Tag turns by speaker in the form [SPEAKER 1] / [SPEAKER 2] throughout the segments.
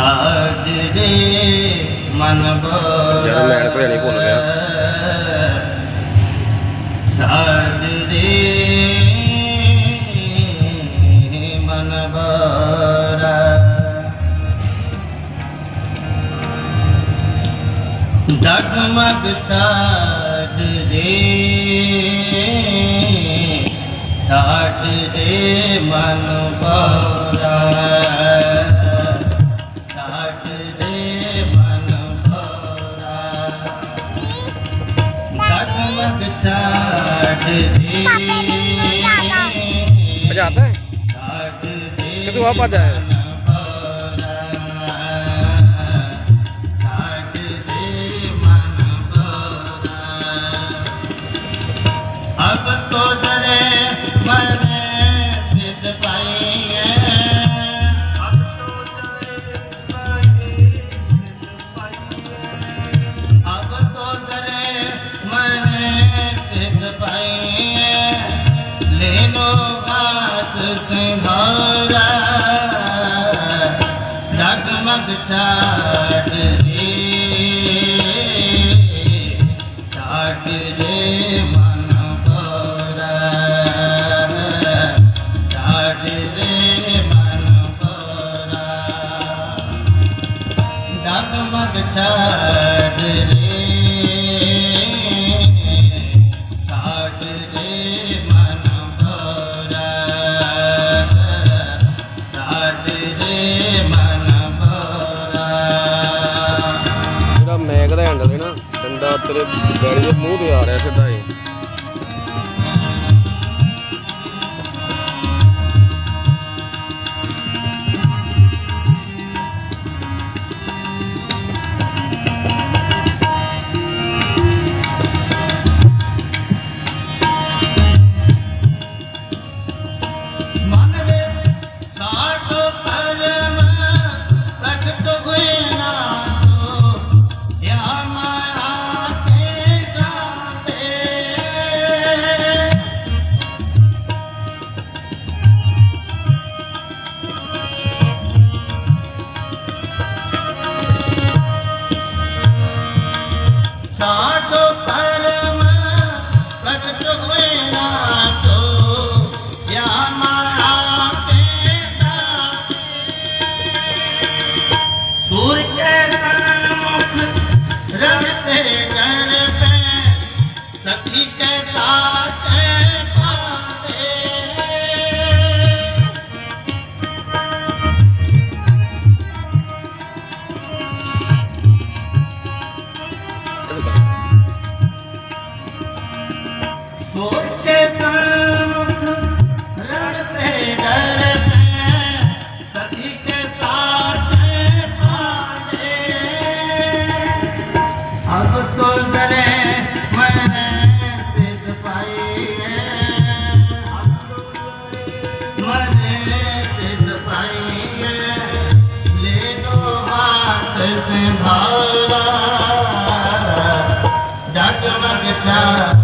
[SPEAKER 1] ਛੱਡ ਦੇ ਮਨ ਬੋਲ ਯਾਰ ਲੈਣ ਭਰੇਣੀ ਭੁੱਲ ਗਿਆ। ਛੱਡ ਦੇ ਮਨ ਬੋਲ ਛੱਡ ਦੇ ਛੱਡ ਦੇ ਮਨ ਬੋਲ શું આપવા જાય ਛਾੜ ਦੇ ਛਾੜ ਦੇ ਮਨ ਪੋਰਾ ਛਾੜ ਦੇ ਮਨ ਪੋਰਾ ਦਨ ਮਗ ਛਾੜ
[SPEAKER 2] ਦਾ ਹੈਂਡਲ ਹੈ ਨਾ। ਡੰਡਾ ਤੇਰੇ ਗਾੜੀ ਦੇ ਮੂੰਹ ਤੇ ਆ ਰਿਹਾ ਸਿੱਧਾ ਹੀ
[SPEAKER 1] ਸੋਚੇ ਸਨ ਸੰਧਾਰਾ ਜਗ ਮਗ ਚਾਰਾ।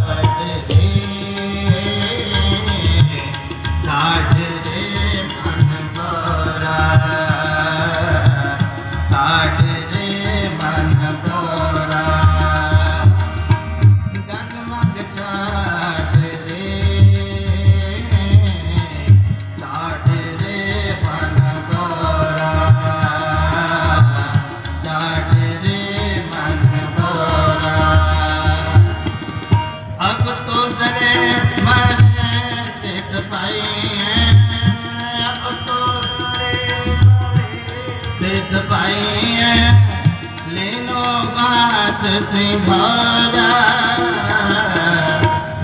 [SPEAKER 1] मात सिंघारा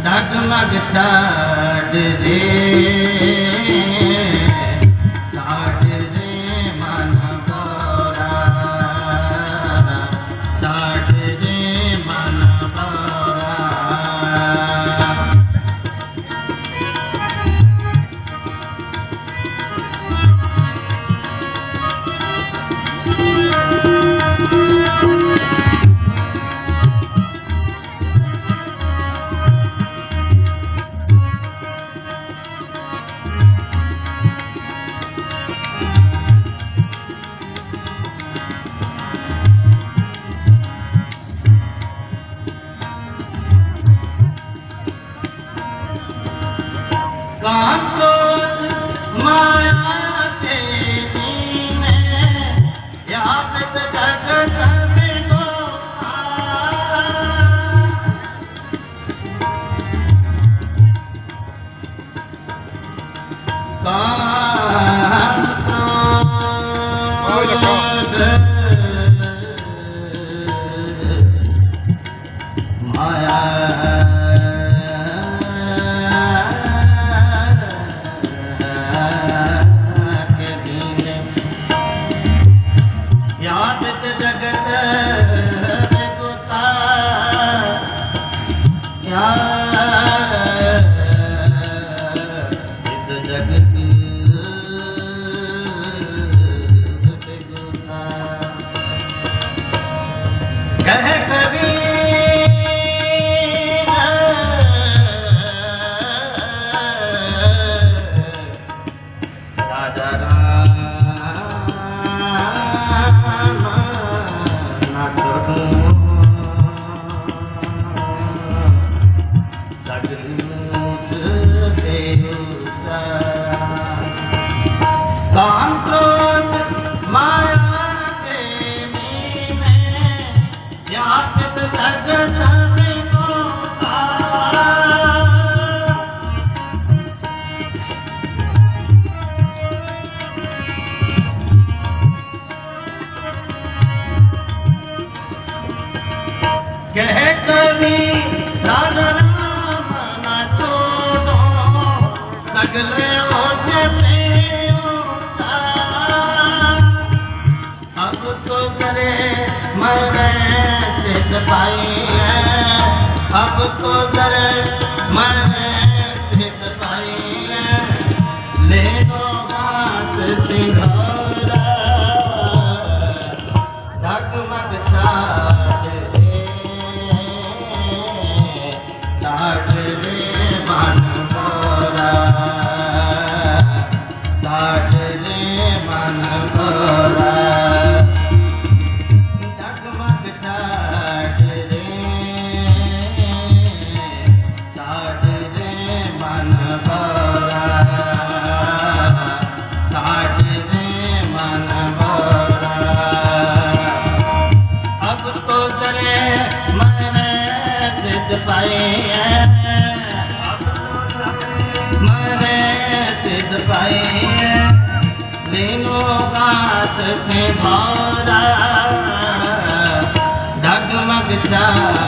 [SPEAKER 1] डगमग छाड़ दे Thank you. Captain अब पाए दिनों रात से भरा डगमग चा